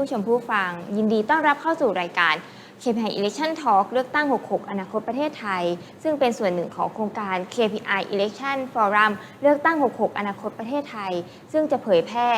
ผู้ชมผู้ฟัง ยินดีต้อนรับเข้าสู่รายการ KPI Election Talk เลือกตั้ง 66 อนาคตประเทศไทย ซึ่งเป็นส่วนหนึ่งของโครงการ KPI Election Forum เลือกตั้ง 66 อนาคตประเทศไทย ซึ่งจะเผยแพร่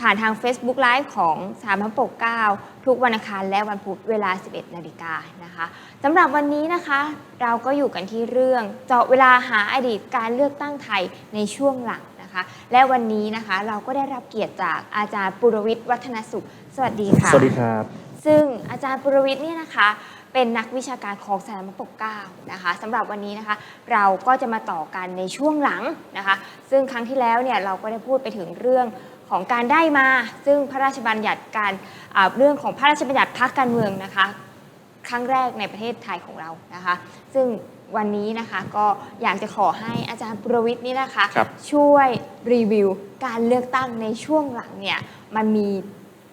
ผ่านทาง Facebook Live ของสามพันปกเก้าทุกวันอังคารและวันพุธเวลา 11 นาฬิกานะคะสำหรับวันนี้นะคะ เราก็อยู่กันที่เรื่องเจาะเวลาหาอดีตการเลือกตั้งไทยในช่วงหลัง นะคะ และวันนี้นะคะเราก็ได้รับเกียรติจากอาจารย์ปุรวิทย์วัฒนสุข สวัสดีค่ะ สวัสดีครับ ซึ่งอาจารย์ปุรวิทย์เนี่ยนะคะ เป็นนักวิชาการของสารมปกเกล้านะคะสำหรับวันนี้นะคะ เราก็จะมาต่อกันในช่วงหลังนะคะ ซึ่งครั้งที่แล้วเนี่ยเราก็ได้พูดไปถึงเรื่องของการได้มา ซึ่งพระราชบัญญัติการอ่าเรื่องของพระราชบัญญัติพรรคการเมืองนะคะ ครั้งแรกในประเทศไทยของเรานะคะ ซึ่งวันนี้นะคะก็อยากจะขอให้อาจารย์ปุรวิทย์นี่นะคะ ครับช่วยรีวิวการเลือกตั้งในช่วงหลังเนี่ยมันมี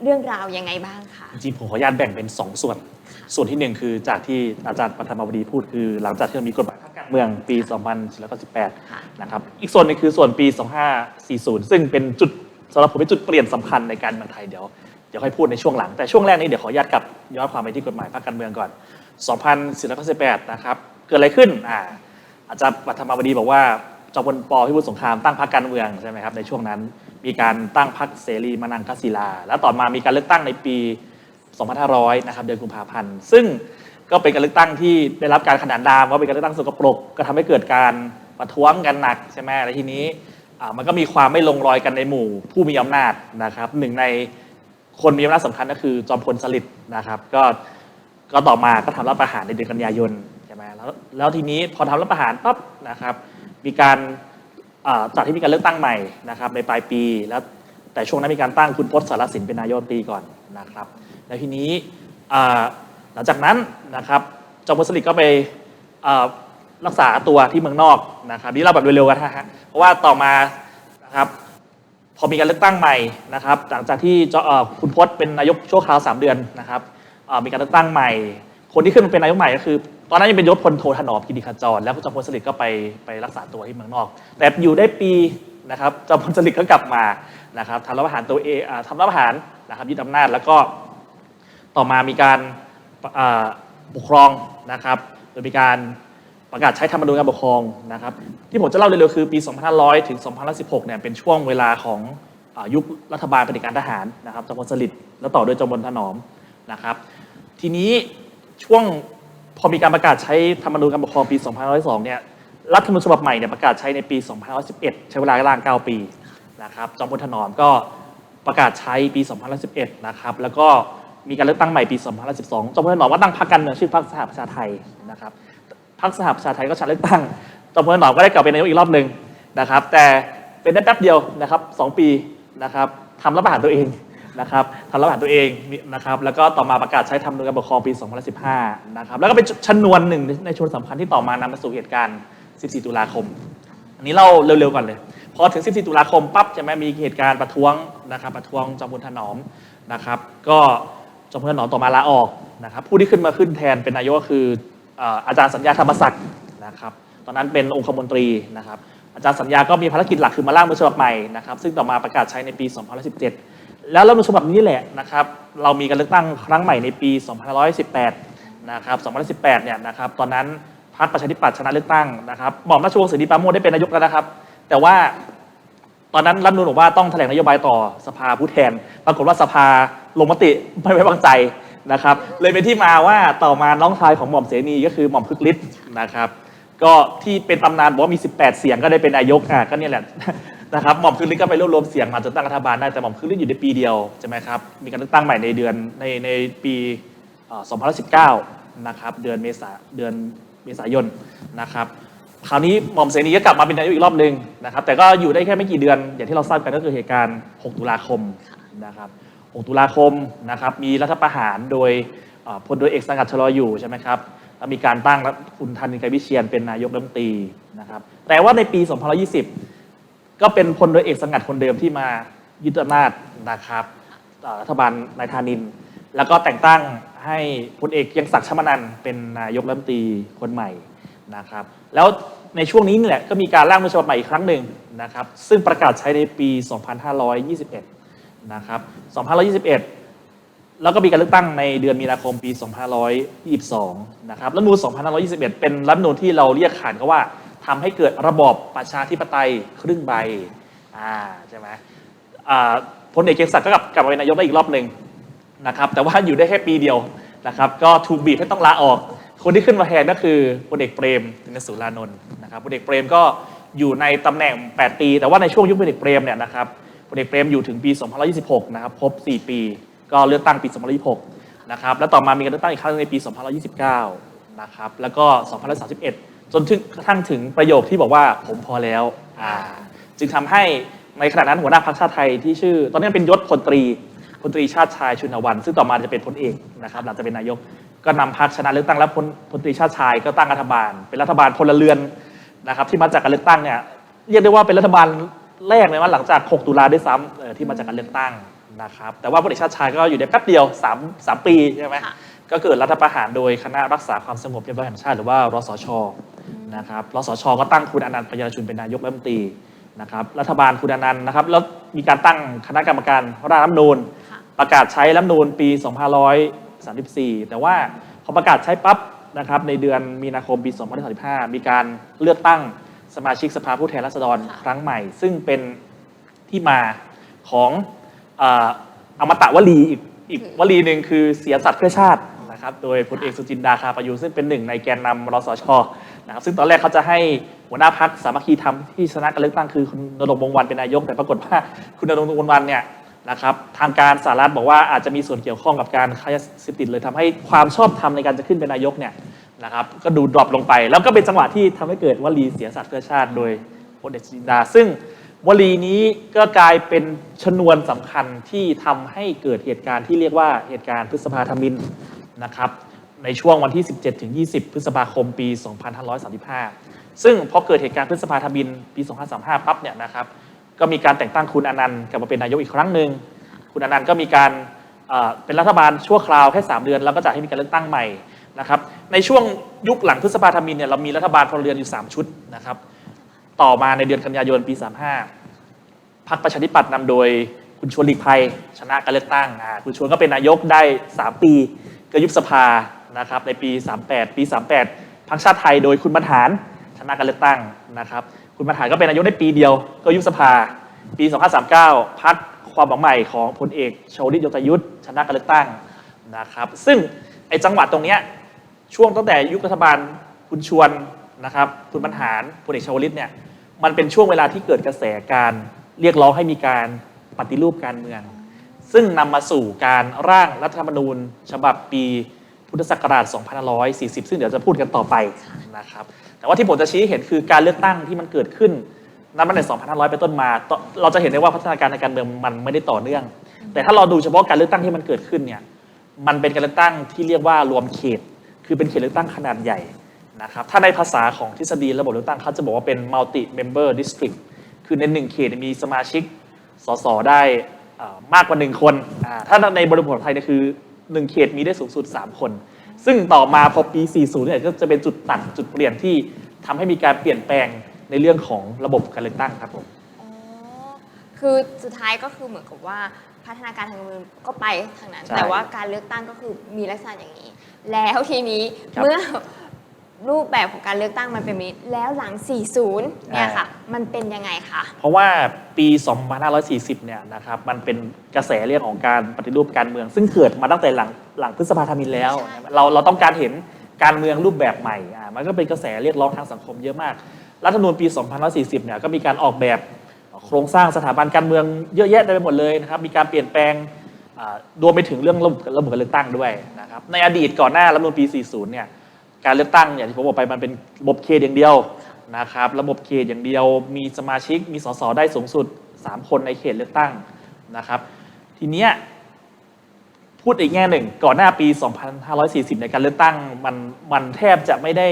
เรื่องราวยังไงบ้างคะ จริงๆผมขออนุญาตแบ่งเป็น 2 ส่วน ส่วนที่ 1 คือจากที่อาจารย์ปฐมบดีพูดคือ หลังจากที่เรามีกฎหมายพรรคการเมืองปี2498ค่ะนะครับ อีกส่วนหนึงคือส่วนปี 2540 ซึ่งเป็นจุดสำหรับผมเป็นจุดเปลี่ยนสำคัญในการเมืองไทยเดี๋ยว เดี๋ยวค่อยพูดในช่วงหลัง แต่ช่วงแรกนี้เดี๋ยวขออนุญาตกลับย้อนความไปที่กฎหมายพรรคการเมืองก่อน 2498 นะครับ เกิดอะไรขึ้นอ่าอาจารย์ปฐมบดีบอกว่าจอมพลปพิบูลสงครามตั้งพรรคการเมืองใช่ไหมครับในช่วงนั้นมีการตั้งพรรคเสรีมานังคศิลา แล้วต่อมามีการเลือกตั้งในปี 2500 นะครับเดือนกุมภาพันธ์ ซึ่งก็เป็นการเลือกตั้งที่ได้รับการขนานนามว่าเป็นการเลือกตั้งสกปรก ก็ทำให้เกิดการประท้วงกันหนักใช่ไหมและทีนี้มันก็มีความไม่ลงรอยกันในหมู่ผู้มีอำนาจนะครับหนึ่งใน คนมีอำนาจสำคัญก็คือจอมพลสฤษดิ์นะครับ ก็ก็ต่อมาก็ทำรัฐประหารในเดือนกันยายนใช่ไหมแล้วแล้วทีนี้พอทำรัฐประหารปั๊บนะครับ มีการจากที่มีการเลือกตั้งใหม่นะครับ ในปลายปีแล้วแต่ช่วงนั้นมีการตั้งคุณพจน์สารสินเป็นนายกตีก่อนนะครับ แล้วทีนี้หลังจากนั้นนะครับจอมพลสฤษดิ์ก็ไปรักษาตัวที่เมืองนอกนะครับนี่เราแบบเร็วๆกันนะฮะเพราะว่าต่อมานะครับ พอมีการเลือกตั้งใหม่นะครับ หลังจากที่คุณพจน์เป็นนายกชั่วคราว 3 เดือนนะครับมีการเลือกตั้งใหม่ คนที่ขึ้นมาเป็นนายกใหม่ก็คือ ตอนนั้นยังเป็นยศพลโทถนอมกิติขจร แล้วจอมพลสฤษดิ์ก็ไปไปรักษาตัวที่เมืองนอก แต่อยู่ได้ปีนะครับจอมพลสฤษดิ์ก็กลับมานะครับทำรัฐประหารตัวเองทำรัฐประหารนะครับยึดอำนาจแล้วก็ต่อมามีการปกครองนะครับโดยมีการ ประกาศใช้ธรรมนูญการปกครองนะครับที่ผมจะเล่าเร็วๆคือปี 2500 ถึง 2516 เนี่ยเป็นช่วงเวลาของอยุครัฐบาลเผด็จการทหารนะครับจอมพลสฤษดิ์แล้วต่อด้วยจอมพลถนอมนะครับ ทีนี้ช่วงพอมีการประกาศใช้ธรรมนูญการปกครองปี 2502 เนี่ยรัฐธรรมนูญฉบับใหม่เนี่ยประกาศใช้ในปี 2511 ใช้เวลาล่าง 9 ปีนะครับจอมพลถนอมก็ประกาศใช้ปี 2511 นะครับแล้วก็มีการเลือกตั้งใหม่ปี2512จอมพลถนอมก็ตั้งพรรคการเมืองชื่อพรรคสหประชาไทยนะครับ พรรคสหประชาไทยก็ชนะเลือกตั้งจอมพลถนอมก็ได้กลับเป็นนายกอีกรอบหนึ่งนะครับ แต่เป็นได้แป๊บเดียวนะครับสองปีนะครับทำรัฐประหารตัวเองนะครับทำรัฐประหารตัวเองนะครับ แล้วก็ต่อมาประกาศใช้ทำนูญการปกครองปี 2015 นะครับ แล้วก็เป็นชนวนหนึ่งในชนวนสำคัญที่ต่อมานำมาสู่เหตุการณ์ 14 ตุลาคม อันนี้เล่าเร็วๆก่อนเลย พอถึง 14 ตุลาคมปั๊บใช่ไหมมีเหตุการณ์ประท้วงนะครับประท้วงจอมพลถนอมนะครับ ก็จอมพลถนอมต่อมาลาออกนะครับ ผู้ที่ขึ้นมาขึ้นแทนเป็นนายกก็คือ อาจารย์สัญญาธรรมศักดิ์นะครับตอนนั้นเป็นองคมนตรีนะครับอาจารย์สัญญาก็มีภารกิจหลักคือมาร่างรัฐธรรมนูญฉบับใหม่นะครับซึ่งต่อมาประกาศใช้ในปี 2017 แล้วรัฐธรรมนูญฉบับนี้แหละนะครับเรามีการเลือกตั้งครั้งใหม่ในปี 2518 นะครับ 2018 เนี่ยนะครับตอนนั้นพรรคประชาธิปัตย์ชนะเลือกตั้งนะครับหม่อมราชวงศ์เสรีปราโมชได้เป็นนายกแล้วนะครับ แต่ว่าตอนนั้นรัฐธรรมนูญบอกว่าต้องแถลงนโยบายต่อสภาผู้แทน ปรากฏว่าสภาลงมติไม่ไว้วางใจ นะครับเลยเป็นที่มาว่าต่อมาน้องชายของหม่อมเสนีก็คือหม่อมพึกฤทธิ์นะครับ ก็ที่เป็นตำนานบอกว่ามี 18 เสียงก็ได้เป็นนายกอะก็เนี่ยแหละนะครับหม่อมคึกฤทธิ์ก็ไปรวบรวมเสียงมาจนตั้งรัฐบาลได้แต่หม่อมคึกฤทธิ์อยู่ในปีเดียวใช่ไหมครับมีการเลือกตั้งใหม่ในเดือนในในปี2019นะครับเดือนเมษาเดือนเมษายนนะครับคราวนี้หม่อมเสนีก็กลับมาเป็นนายกอีกรอบหนึ่งนะครับแต่ก็อยู่ได้แค่ไม่กี่เดือนอย่างที่เราทราบกันก็คือเหตุการณ์ 6 ตุลาคมนะครับ 6 ตุลาคมนะครับมีรัฐประหารโดยพลโดยเอกสังกัดชลออยู่ใช่ไหมครับแล้วมีการตั้งคุณทันไกรวิเชียนเป็นนายกรัฐมนตรีนะครับแต่ว่าในปี 2020 ก็เป็นพลโดยเอกสังกัดคนเดิมที่มายึดอำนาจนะครับรัฐบาลนายธานิน แล้วก็แต่งตั้งให้พลเอกยังศักดิ์ชมานันเป็นนายกรัฐมนตรีคนใหม่นะครับแล้วในช่วงนี้นี่แหละก็มีการร่างรัฐธรรมนูญฉบับใหม่อีกครั้งหนึ่งนะครับซึ่งประกาศใช้ในปี 2521 นะครับ2521 แล้วก็มีการเลือกตั้งในเดือนมีนาคมปี 2522 นะครับรัฐมนูญ2521 เป็นรัฐมนูญที่เราเรียกขานเขาว่าทำให้เกิดระบอบประชาธิปไตยครึ่งใบ อ่าใช่ไหมอ่าพลเอกเกษศักดิ์ก็กลับกลับมาเป็นนายกได้อีกรอบหนึ่งนะครับ แต่ว่าอยู่ได้แค่ปีเดียวนะครับ ก็ถูกบีบให้ต้องลาออก คนที่ขึ้นมาแทนก็คือพลเอกเปรมตินสุรานนท์นะครับพลเอกเปรมก็อยู่ในตำแหน่ง 8 ปี แต่ว่าในช่วงยุคพลเอกเปรมเนี่ยนะครับ พลเอกเปรมอยู่ถึงปี 2026 นะครับ ครบ 4 ปี ก็เลือกตั้งปี 2026 นะครับ แล้วต่อมามีการเลือกตั้งอีกครั้งในปี 2029 นะครับ แล้วก็ 2031 จนถึงกระทั่งถึงประโยคที่บอกว่าผมพอแล้วอ่าจึงทำให้ในขณะนั้นหัวหน้าพรรคชาติไทยที่ชื่อ ตอนนี้เป็นยศพลตรีพลตรีชาติชายชุนวัน ซึ่งต่อมาจะเป็นพลเอกนะครับหลังจากเป็นนายกก็นำพรรคชนะเลือกตั้งแล้วพลพลตรีชาติชายก็ตั้งรัฐบาล เป็นรัฐบาลพลเรือนนะครับที่มาจากการเลือกตั้งเนี่ยเรียกได้ว่าเป็นรัฐบาล แรกเลยว่าหลังจาก 6 ตุลาด้วยซ้ำเอ่อที่มาจากการเลือกตั้งนะครับแต่ว่าพลเอกชาติชายก็อยู่ได้แป๊บเดียว 3 3 ปีใช่ไหมค่ะก็เกิดรัฐประหารโดยคณะรักษาความสงบเรียบร้อยแห่งชาติ หรือว่ารสชนะครับรสชก็ตั้งคุณอนันต์ปัญญารชุนเป็นนายกรัฐมนตรีนะครับรัฐบาลคุณอนันต์นะครับแล้วมีการตั้งคณะกรรมการร่างรัฐธรรมนูญค่ะประกาศใช้รัฐธรรมนูญปี 2534 แต่ว่าพอประกาศใช้ปั๊บนะครับในเดือนมีนาคมปี2035 มีการเลือกตั้ง สมาชิกสภาผู้แทนราษฎรค่ะครั้งใหม่ ซึ่งเป็นที่มาของเอ่ออมตะวลีอีกอีกวลีหนึ่งคือเสียสัตว์เพื่อชาตินะครับโดยพลเอกสุจินดาคาประยูรซึ่งเป็นหนึ่งในแกนนำรสชนะครับซึ่งตอนแรกเขาจะให้หัวหน้าพักสามัคคีธรรมที่ชนะการเลือกตั้งคือคุณนรงค์วงศ์วันเป็นนายก แต่ปรากฏว่าคุณนรงค์วงศ์วันเนี่ยนะครับทางการสหรัฐบอกว่าอาจจะมีส่วนเกี่ยวข้องกับการค้ายาเสพติดเลยทำให้ความชอบธรรมในการจะขึ้นเป็นนายกเนี่ย นะครับก็ดูดรอปลงไป แล้วก็เป็นจังหวะที่ทำให้เกิดวลีเสียสัตว์เพื่อชาติโดยพลเอกจินดา ซึ่งวลีนี้ก็กลายเป็นชนวนสำคัญที่ทำให้เกิดเหตุการณ์ที่เรียกว่าเหตุการณ์พฤษภาธมินนะครับในช่วงวันที่ 17 ถึง 20 พฤษภาคมปี 2535 ซึ่งพอเกิดเหตุการณ์พฤษภาธมินปี 2535 ปั๊บเนี่ยนะครับก็มีการแต่งตั้งคุณอนันต์กลับมาเป็นนายกอีกครั้งหนึ่งคุณอนันต์ก็มีการเอ่อเป็นรัฐบาลชั่วคราวแค่ 3 เดือน แล้วก็จะให้มีการเลือกตั้งใหม่ นะครับในช่วงยุคหลังพฤษภาธมินเนี่ยเรามีรัฐบาลพลเรือนอยู่ 3 ชุดนะครับต่อมาในเดือนกันยายนปี 35พรรคประชาธิปัตย์นำโดยคุณชวนหลีกภัยชนะการเลือกตั้งคุณชวนก็เป็นนายกได้ 3 ปีก็ยุบสภานะครับในปี 38 ปี 38พรรคชาติไทยโดยคุณบรรหารชนะการเลือกตั้งนะครับคุณบรรหารก็เป็นนายกได้ปีเดียวก็ยุบสภา ปี 2539พรรคความหวังใหม่ของพลเอกชวลิตยงใจยุทธชนะการเลือกตั้งนะครับซึ่งไอ้จังหวัดตรงเนี้ย ช่วงตั้งแต่ยุครัฐบาลคุณชวนนะครับคุณบรรหารพลเอกชวลิตเนี่ยมันเป็นช่วงเวลาที่เกิดกระแสการเรียกร้องให้มีการปฏิรูปการเมือง ซึ่งนำมาสู่การร่างรัฐธรรมนูญ ฉบับปีพุทธศักราช 2540 ซึ่งเดี๋ยวจะพูดกันต่อไปนะครับแต่ว่าที่ผมจะชี้เห็นคือการเลือกตั้งที่มันเกิดขึ้นนับตั้งแต่2500เป็นต้นมา เราจะเห็นได้ว่าพัฒนาการในการเมืองมันไม่ได้ต่อเนื่อง แต่ถ้าเราดูเฉพาะการเลือกตั้งที่มันเกิดขึ้นเนี่ย มันเป็นการเลือกตั้งที่เรียกว่ารวมเขต คือเป็นเขตเลือกตั้งขนาดใหญ่นะครับถ้าในภาษาของทฤษฎีระบบเลือกตั้งเขาจะบอกว่าเป็น multi member district คือในหนึ่งเขตมีสมาชิกสสได้มากกว่าหนึ่งคน ถ้าในบริบทของไทยเนี่ยคือหนึ่งเขตมีได้สูงสุด 3 คน ซึ่งต่อมาพอปี 40 เนี่ยก็จะเป็นจุดตัดจุดเปลี่ยนที่ทำให้มีการเปลี่ยนแปลงในเรื่องของระบบการเลือกตั้งครับผมอ๋อคือสุดท้ายก็คือเหมือนกับว่า พัฒนาการทางการเมืองก็ไปทางนั้น ใช่แต่ว่าการเลือกตั้งก็คือมีลักษณะอย่างนี้ แล้วทีนี้ครับเมื่อรูปแบบของการเลือกตั้งมันเป็นแบบนี้แล้วหลัง 40 เนี่ยค่ะมันเป็นยังไงคะ เพราะว่าปี 2540 เนี่ยนะครับ มันเป็นกระแสเรื่องของการปฏิรูปการเมือง ซึ่งเกิดมาตั้งแต่หลังหลังพฤษภาธมินแล้ว ใช่ เราเราต้องการเห็นการเมืองรูปแบบใหม่อ่ามันก็เป็นกระแสเรียกร้องทางสังคมเยอะมาก รัฐธรรมนูญปี 2540 เนี่ยก็มีการออกแบบ โครงสร้างสถาบันการเมืองเยอะแยะไปหมดเลยนะครับ มีการเปลี่ยนแปลงรวมไปถึงเรื่องระบบระบบการเลือกตั้งด้วยนะครับในอดีตก่อนหน้ารัฐมนูญปี 40 เนี่ยการเลือกตั้งอย่างที่ผมบอกไปมันเป็นระบบเขตอย่างเดียวนะครับระบบเขตอย่างเดียว มีสมาชิกมีสสได้สูงสุด 3 คนในเขตเลือกตั้งนะครับ ทีเนี้ยพูดอีกแง่หนึ่ง ก่อนหน้าปี 2540 ในการเลือกตั้งมันมันแทบจะไม่ได้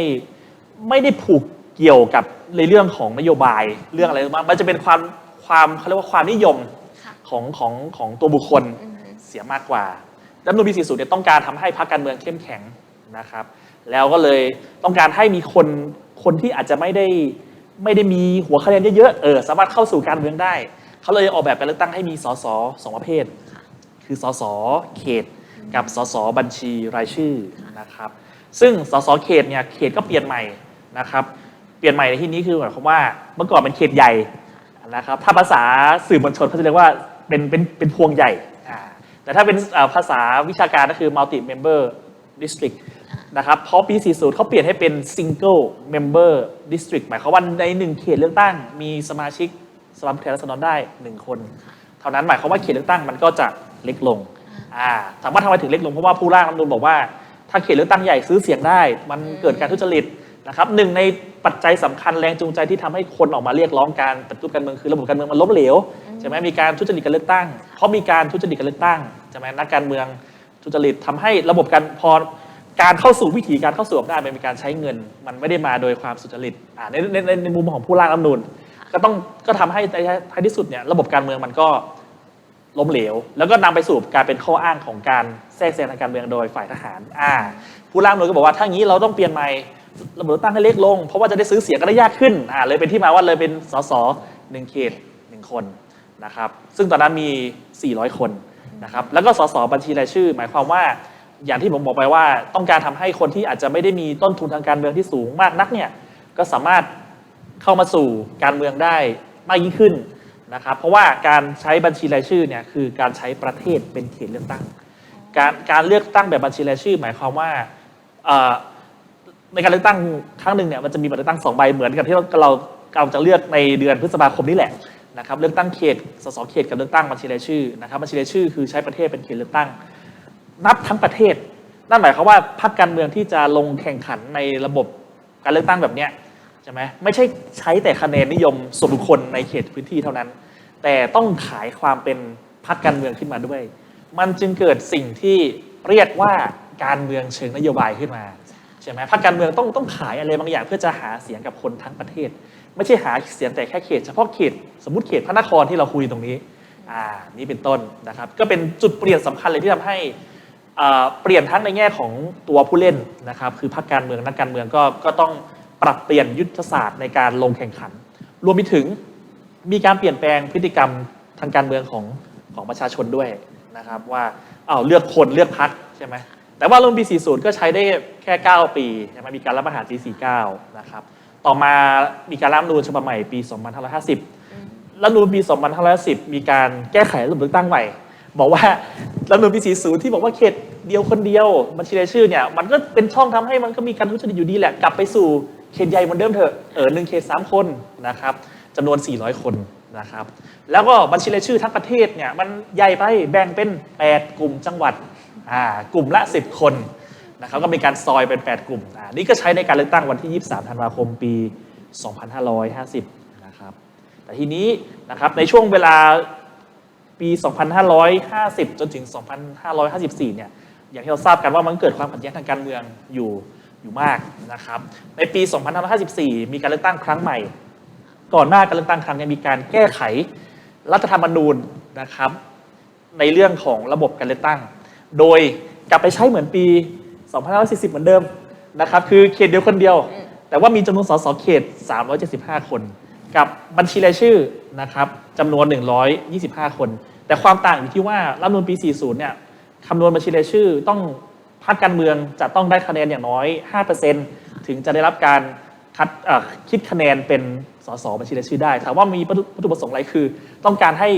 ไม่ได้ผูกเกี่ยวกับ ในเรื่องของนโยบายเรื่องอะไรมากมันจะเป็นความความเขาเรียกว่าความนิยมค่ะ ของของของตัวบุคคล อือฮึเสียมากกว่ารัฐธรรมนูญปี40เนี่ยต้องการทำให้พรรคการเมืองเข้มแข็งนะครับ แล้วก็เลยต้องการให้มีคนคนที่อาจจะไม่ได้ไม่ได้มีหัวคะแนนเยอะๆเออสามารถเข้าสู่การเมืองได้ เขาเลยออกแบบการเลือกตั้งให้มีสสสองประเภท คือสสเขตกับสสบัญชีรายชื่อนะครับ ซึ่งสสเขตเนี่ยเขตก็เปลี่ยนใหม่นะครับ เปลี่ยนใหม่ในที่นี้คือหมายความว่าเมื่อก่อนเป็นเขตใหญ่นะครับถ้าภาษาสื่อมวลชนเขาจะเรียกว่าเป็นเป็นเป็นพวงใหญ่ แต่ถ้าเป็นภาษาวิชาการก็คือ multi member district นะครับเพราะปี 40 เขาเปลี่ยนให้เป็น single member district หมายความว่าในหนึ่งเขตเลือกตั้ง มีสมาชิกสภาผู้แทนราษฎรได้หนึ่งคน เท่านั้นหมายความว่าเขตเลือกตั้งมันก็จะเล็กลงถามว่าทำไมถึงเล็กลงเพราะว่าผู้ร่างรัฐธรรมนูญบอกว่าถ้าเขตเลือกตั้งใหญ่ซื้อเสียงได้ มันเกิดการทุจริต นะครับหนึ่งในปัจจัยสำคัญแรงจูงใจที่ทำให้คนออกมาเรียกร้องการปฏิรูปการเมืองคือระบบการเมืองมันล้มเหลวใช่ไหมมีการทุจริตการเลือกตั้งเพราะมีการทุจริตการเลือกตั้งใช่ไหมนักการเมืองทุจริตทำให้ระบบการพอการเข้าสู่วิถีการเข้าสู่อำนาจมันมีการใช้เงิน มันไม่ได้มาโดยความสุจริตอ่าในในในในมุมของผู้ร่างรัฐธรรมนูญก็ต้องก็ทำให้ในท้ายที่สุดเนี่ยระบบการเมืองมันก็ล้มเหลว แล้วก็นำไปสู่การเป็นข้ออ้างของการแทรกแซงทางการเมืองโดยฝ่ายทหารอ่าผู้ร่างรัฐธรรมนูญก็บอกว่าถ้างี้เราต้องเปลี่ยนใหม่ ระบบเลือกตั้งให้เล็กลง เพราะว่าจะได้ซื้อเสียงกันได้ยากขึ้นอ่าเลยเป็นที่มาว่าเลยเป็นสสหนึ่งเขตหนึ่งคนนะครับซึ่งตอนนั้นมี 400 คนนะครับแล้วก็สสบัญชีรายชื่อ หมายความว่าอย่างที่ผมบอกไปว่าต้องการทำให้คนที่อาจจะไม่ได้มีต้นทุนทางการเมืองที่สูงมากนักเนี่ยก็สามารถเข้ามาสู่การเมืองได้มากยิ่งขึ้นนะครับเพราะว่าการใช้บัญชีรายชื่อเนี่ยคือการใช้ประเทศเป็นเขตเลือกตั้ง การการเลือกตั้งแบบบัญชีรายชื่อ หมายความว่า ในการเลือกตั้งครั้งหนึ่งเนี่ยมันจะมีบัตรเลือกตั้งสองใบเหมือนกับที่เราเราเราจะเลือกในเดือนพฤษภาคมนี่แหละนะครับเลือกตั้งเขตสสเขตกับเลือกตั้งบัญชีรายชื่อนะครับบัญชีรายชื่อคือใช้ประเทศเป็นเขตเลือกตั้ง นับทั้งประเทศ นั่นหมายความว่าพรรคการเมืองที่จะลงแข่งขันในระบบการเลือกตั้งแบบเนี้ยใช่ไหมไม่ใช่ใช้แต่คะแนนนิยมส่วนบุคคลในเขตพื้นที่เท่านั้น แต่ต้องขายความเป็นพรรคการเมืองขึ้นมาด้วย มันจึงเกิดสิ่งที่เรียกว่าการเมืองเชิงนโยบายขึ้นมา ใช่ไหมพรรคการเมืองต้องต้องขายอะไรบางอย่างเพื่อจะหาเสียงกับคนทั้งประเทศ ไม่ใช่หาเสียงแต่แค่เขต เฉพาะเขตสมมติเขตพระนครที่เราคุยตรงนี้อ่านี่เป็นต้นนะครับ ก็เป็นจุดเปลี่ยนสำคัญเลยที่ทำให้เปลี่ยนทั้งในแง่ของตัวผู้เล่นนะครับคือพรรคการเมืองนักการเมืองก็ก็ต้องปรับเปลี่ยนยุทธศาสตร์ในการลงแข่งขัน รวมไปถึงมีการเปลี่ยนแปลงพฤติกรรมทางการเมืองของของประชาชนด้วยนะครับว่าอ้าเลือกคนเลือกพรรคใช่ไหม แต่ว่ารุ่นปี 40 ก็ใช้ได้แค่ 9 ปีใช่ไหมมีการรับประหารปี 49 นะครับ ต่อมามีการรัฐธรรมนูญฉบับใหม่ปี 2550 รัฐธรรมนูญปี 2510 มีการแก้ไขระบบเลือกตั้งใหม่ บอกว่ารัฐธรรมนูญปี 40 ที่บอกว่าเขตเดียวคนเดียวบัญชีรายชื่อเนี่ยมันก็เป็นช่องทำให้มันก็มีการทุจริตอยู่ดีแหละกลับไปสู่เขตใหญ่เหมือนเดิมเถอะเออหนึ่งเขต3คนนะครับจำนวน 400 คนนะครับ แล้วก็บัญชีรายชื่อทั้งประเทศเนี่ยมันใหญ่ไปแบ่งเป็น 8 กลุ่มจังหวัดอ่า กลุ่มละ 10 คนนะครับก็มีการซอยเป็น 8 กลุ่มอ่านี่ก็ใช้ในการเลือกตั้งวันที่ 23 ธันวาคมปี 2550 นะครับ แต่ทีนี้นะครับในช่วงเวลาปี 2550 จนถึง 2554 เนี่ย อย่างที่เราทราบกันว่ามันเกิดความขัดแย้งทางการเมืองอยู่อยู่มากนะครับ ในปี 2554 มีการเลือกตั้งครั้งใหม่ ก่อนหน้าการเลือกตั้งครั้งเนี้มีการแก้ไขรัฐธรรมนูญนะครับ ในเรื่องของระบบการเลือกตั้ง โดยกลับไปใช้เหมือนปี 2540 เหมือนเดิมนะครับคือเขตเดียวคนเดียว แต่ว่ามีจำนวนสสเขต 375 คน กับบัญชีรายชื่อนะครับจำนวน 125 คน แต่ความต่างอยู่ที่ว่ารัฐมนูญปี 40 เนี่ยคำนวณบัญชีรายชื่อต้องพรรคการเมืองจะต้องได้คะแนนอย่างน้อย 5%ถึงจะได้รับการคัดคิดคะแนนเป็นสสบัญชีรายชื่อได้ถามว่ามีวัตถุวัตถุประสงค์อะไรคือ ต้องการให้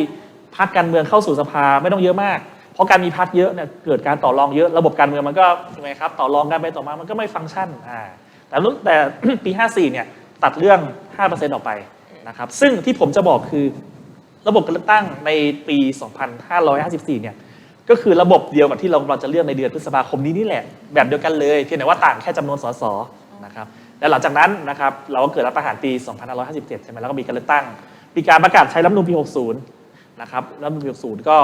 พรรคการเมืองเข้าสู่สภาไม่ต้องเยอะมาก เพราะการมีพรรคเยอะเนี่ยเกิดการต่อรองเยอะระบบการเมืองมันก็ใช่ไหมครับต่อรองกันไปต่อมามันก็ไม่ฟังก์ชันอ่าแต่รุ่นแต่ ปี 54 เนี่ยตัดเรื่อง 5%ออกไปนะครับซึ่งที่ผมจะบอกคือระบบการเลือกตั้งในปี 2554 เนี่ยก็คือระบบเดียวกับที่เราเราจะเลือกในเดือนพฤษภาคมนี้นี่แหละ แบบเดียวกันเลยเพียงแต่ว่าต่างแค่จำนวนสสนะครับและหลังจากนั้นนะครับเราก็เกิดรัฐประหารปี 2557 ใช่ไหมแล้วก็มีการเลือกตั้ง มีการประกาศใช้รัฐธรรมนูญปี 60 นะครับรัฐธรรมนูญปี 60 ก็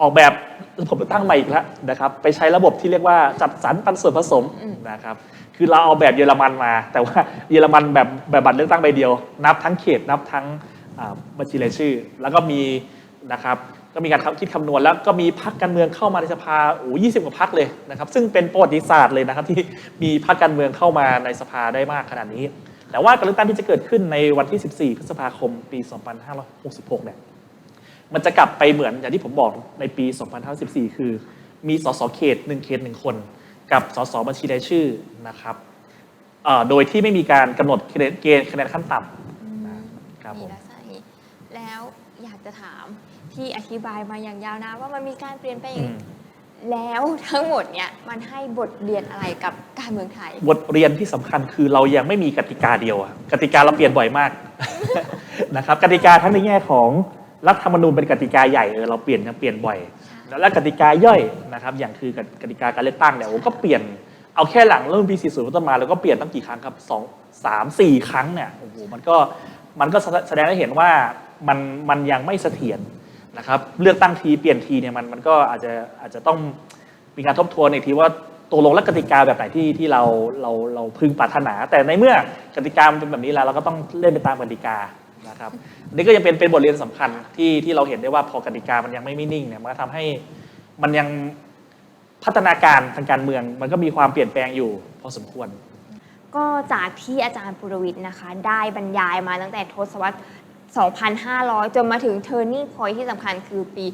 ออกแบบระบบเลือกตั้งใหม่อีกแล้วนะครับ ไปใช้ระบบที่เรียกว่าจัดสรรปันส่วนผสมนะครับ คือเราเอาแบบเยอรมันมา แต่ว่าเยอรมันแบบแบบบัตรเลือกตั้งใบเดียว นับทั้งเขตนับทั้งอ่าบัญชีรายชื่อ แล้วก็มีนะครับก็มีการคิดคำนวณแล้วก็มีพักการเมืองเข้ามาในสภาโอ้ยี่สิบกว่าพักเลยนะครับ ซึ่งเป็นประวัติศาสตร์เลยนะครับ ที่มีพักการเมืองเข้ามาในสภาได้มากขนาดนี้ แต่ว่าการเลือกตั้งที่จะเกิดขึ้นในวันที่ 14 พฤษภาคม ปี 2566 เนี่ย มันจะกลับไปเหมือนอย่างที่ผมบอกในปี2514 คือ มีสสเขตหนึ่งเขตหนึ่งคน กับสสบัญชีรายชื่อนะครับเอ่อโดยที่ไม่มีการกำหนดเกณฑ์เกณฑ์คะแนนขั้นต่ำนะครับผมีมลักษณะนี้แล้วอยากจะถามที่อธิบายมาอย่างยาวนานว่ามันมีการเปลี่ยนแปลงออืย่างมนี้แล้วทั้งหมดเนี่ยมันให้บทเรียนอะไรกับการเมืองไทย บทเรียนที่สำคัญคือเรายังไม่มีกติกาเดียวอะกติกาเราเปลี่ยนบ่อยมากนะครับกติกาทั้งในแง่ของ รัฐธรรมนูญเป็นกติกาใหญ่เออเราเปลี่ยนยังเปลี่ยนบ่อย แล้วกติกาย่อยนะครับ อย่างคือกติกาการเลือกตั้งเนี่ยโอ้ก็เปลี่ยนเอาแค่หลังเริ่มปี 40ต้นมาแล้วก็เปลี่ยนตั้งกี่ครั้งครับสองสามสี่ครั้งเนี่ยโอ้โหมันก็มันก็แสดงให้เห็นว่ามันมันยังไม่เสถียรนะครับ เลือกตั้งทีเปลี่ยนทีเนี่ยมันมันก็อาจจะอาจจะต้องมีการทบทวนอีกทีว่าตกลงแล้วกติกาแบบไหนที่ที่เราเราเราพึงปรารถนา แต่ในเมื่อกติกามันเป็นแบบนี้แล้วเราก็ต้องเล่นไปตามกติกา นะครับนี่ก็ยังเป็นเป็นบทเรียนสำคัญที่ที่เราเห็นได้ว่าพอกติกามันยังไม่ไม่นิ่งเนี่ยมันก็ทำให้มันยังพัฒนาการทางการเมือง มันก็มีความเปลี่ยนแปลงอยู่พอสมควร ก็จากที่อาจารย์ปุรวิทย์นะคะ ได้บรรยายมาตั้งแต่ทศวรรษ 2,500 จนมาถึง turning point ที่สำคัญคือปี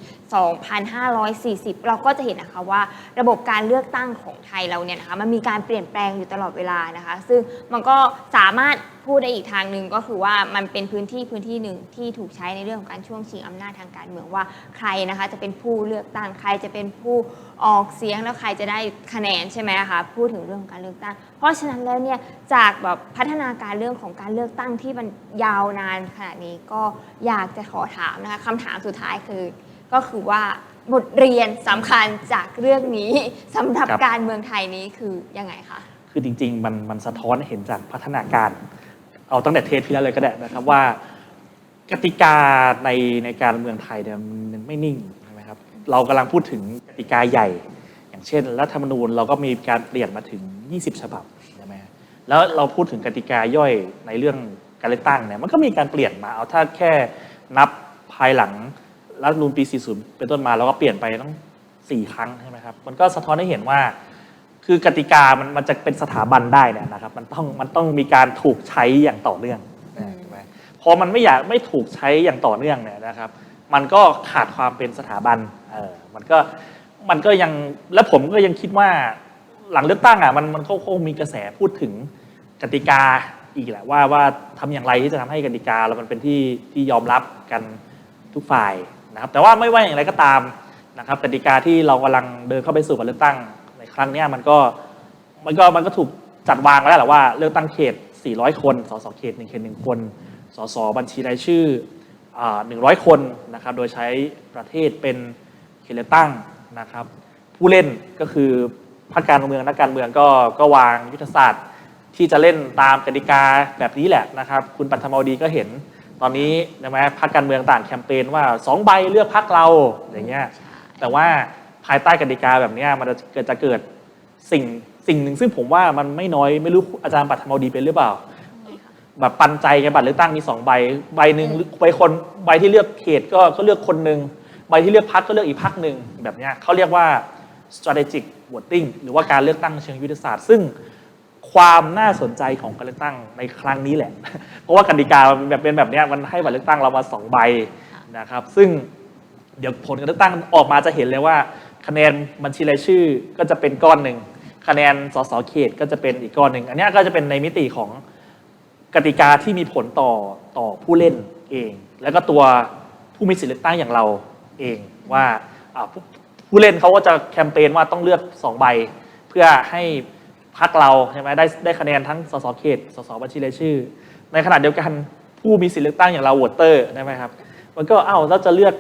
2,540 เราก็จะเห็นนะคะว่าระบบการเลือกตั้งของไทยเราเนี่ยนะคะมันมีการเปลี่ยนแปลงอยู่ตลอดเวลานะคะ ซึ่งมันก็สามารถพูดได้อีกทางหนึ่งก็คือว่ามันเป็นพื้นที่พื้นที่หนึ่งที่ถูกใช้ในเรื่องของการช่วงชิงอำนาจทางการเมืองว่าใครนะคะจะเป็นผู้เลือกตั้งใครจะเป็นผู้ ออกเสียงแล้วใครจะได้คะแนนใช่ไหมคะพูดถึงเรื่องของการเลือกตั้ง เพราะฉะนั้นแล้วเนี่ยจากแบบพัฒนาการเรื่องของการเลือกตั้งที่มันยาวนานขนาดนี้ก็อยากจะขอถามนะคะคำถามสุดท้ายคือ ก็คือว่าบทเรียนสำคัญจากเรื่องนี้สำหรับครับ การเมืองไทยนี้คือยังไงคะคือจริง ๆ มันมันสะท้อนให้เห็นจากพัฒนาการ เอาตั้งแต่เทปที่แล้วเลยก็ได้นะครับว่า กติกาในในการเมืองไทยเนี่ยมันไม่นิ่งใช่ไหมครับ เรากำลังพูดถึงกติกาใหญ่ อย่างเช่น รัฐธรรมนูญเราก็มีการเปลี่ยนมาถึง 20 ฉบับใช่ไหมแล้วเราพูดถึงกติกาย่อยในเรื่องการเลือกตั้งเนี่ยมันก็มีการเปลี่ยนมาเอาถ้าแค่นับภายหลังรัฐธรรมนูญปี 40 เป็นต้นมาเราก็เปลี่ยนไปต้องสี่ครั้งใช่ไหมครับมันก็สะท้อนให้เห็นว่าคือกติกามันมันจะเป็นสถาบันได้เนี่ยนะครับมันต้องมันต้องมีการถูกใช้อย่างต่อเนื่องใช่ไหมพอมันไม่อยากไม่ถูกใช้อย่างต่อเนื่องเนี่ยนะครับ มันก็ขาดความเป็นสถาบันเออมันก็มันก็ยังและผมก็ยังคิดว่าหลังเลือกตั้งอะมันมันก็คงมีกระแสพูดถึงกติกาอีกแหละว่าว่าทำอย่างไรที่จะทำให้กติกาแล้วมันเป็นที่ที่ยอมรับกันทุกฝ่ายนะครับ แต่ว่าไม่ว่าอย่างไรก็ตามนะครับกติกาที่เรากำลังเดินเข้าไปสู่การเลือกตั้งในครั้งนี้มันก็มันก็มันก็ถูกจัดวางไว้แล้วแหละว่าเลือกตั้งเขต 400 คน สสเขต1เขต1คน สสบัญชีรายชื่อ 100 คนนะครับ โดยใช้ประเทศเป็นเขตเลือกตั้งนะครับ ผู้เล่นก็คือพรรคการเมืองนักการเมืองก็ก็วางยุทธศาสตร์ที่จะเล่นตามกติกาแบบนี้แหละนะครับ คุณปัทมวดีก็เห็นตอนนี้ใช่ไหมพรรคการเมืองต่างแคมเปญว่าสองใบเลือกพรรคเราอย่างเงี้ยแต่ว่าภายใต้กติกาแบบนี้มันจะเกิดจะเกิดสิ่งสิ่งหนึ่งซึ่งผมว่ามันไม่น้อยไม่รู้อาจารย์ปัทมวดีเป็นหรือเปล่า แบบปันใจกันบัตรเลือกตั้งมีสองใบใบหนึ่งใบคนใบที่เลือกเขตก็ก็เลือกคนหนึ่งใบที่เลือกพักก็เลือกอีกพักหนึ่งแบบเนี้ยเขาเรียกว่า strategic voting หรือว่าการเลือกตั้งเชิงยุทธศาสตร์ ซึ่งความน่าสนใจของการเลือกตั้งในครั้งนี้แหละ เพราะว่ากติกามันแบบเป็นแบบเนี้ยมันให้บัตรเลือกตั้งเรามาสองใบนะครับ ซึ่งเดี๋ยวผลการเลือกตั้งออกมาจะเห็นเลยว่า คะแนนบัญชีรายชื่อก็จะเป็นก้อนหนึ่งคะแนนสสเขตก็จะเป็นอีกก้อนหนึ่งอันเนี้ยก็จะเป็นในมิติของ กติกาที่มีผลต่อต่อผู้เล่นเอง แล้วก็ตัวผู้มีสิทธิเลือกตั้งอย่างเราเองว่าอ่าผู้ผู้เล่นเขาก็จะแคมเปญว่าต้องเลือกสองใบ เพื่อให้พรรคเราใช่ไหมได้ได้คะแนนทั้งสสเขตสสบัญชีรายชื่อ ในขณะเดียวกันผู้มีสิทธิเลือกตั้งอย่างเราโหวตเตอร์ได้ไหมครับมันก็เอ้าเราจะเลือก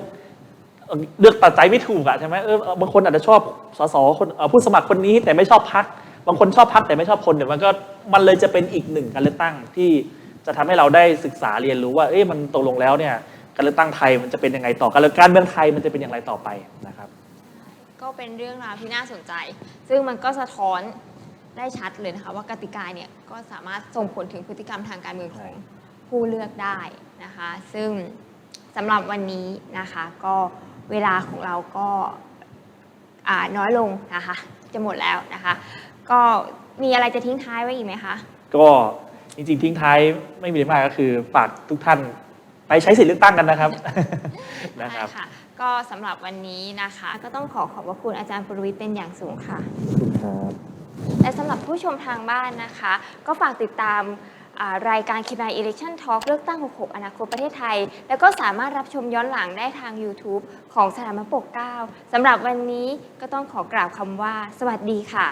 เลือกตัดใจไม่ถูกอะใช่ไหมเออบางคนอาจจะชอบสสคนเอ่อผู้สมัครคนนี้แต่ไม่ชอบพัก บางคนชอบพักแต่ไม่ชอบคนเดี๋ยวมันก็มันเลยจะเป็นอีกหนึ่งการเลือกตั้งที่จะทำให้เราได้ศึกษาเรียนรู้ว่าเอ๊ะมันตกลงแล้วเนี่ยการเลือกตั้งไทยมันจะเป็นยังไงต่อการเลือกการเมืองไทยมันจะเป็นอย่างไรต่อไปนะครับ ก็เป็นเรื่องราวที่น่าสนใจ ซึ่งมันก็สะท้อนได้ชัดเลยนะคะว่ากติกาเนี่ยก็สามารถส่งผลถึงพฤติกรรมทางการเมืองของผู้เลือกได้นะคะ ซึ่งสำหรับวันนี้นะคะก็เวลาของเราก็น้อยลงนะคะ จะหมดแล้วนะคะ ก็มีอะไรจะทิ้งท้ายไว้อีกไหมคะ ก็จริงๆ ทิ้งท้ายไม่มีอะไรมากก็คือฝากทุกท่านไปใช้สิทธิ์เลือกตั้งกันนะครับ นะครับใช่ค่ะก็สำหรับวันนี้นะคะ ก็ต้องขอขอบพระคุณอาจารย์ปรวิทย์เป็นอย่างสูงค่ะ ครับ และสำหรับผู้ชมทางบ้านนะคะ ก็ฝากติดตามอ่ารายการ k p i Election Talk เลือกตั้ง 66 อนาคตประเทศไทย แล้วก็สามารถรับชมย้อนหลังได้ทาง YouTube ของสถานมปกเกล้าสำหรับวันนี้ก็ต้องขอกล่าวคำว่า สวัสดีค่ะ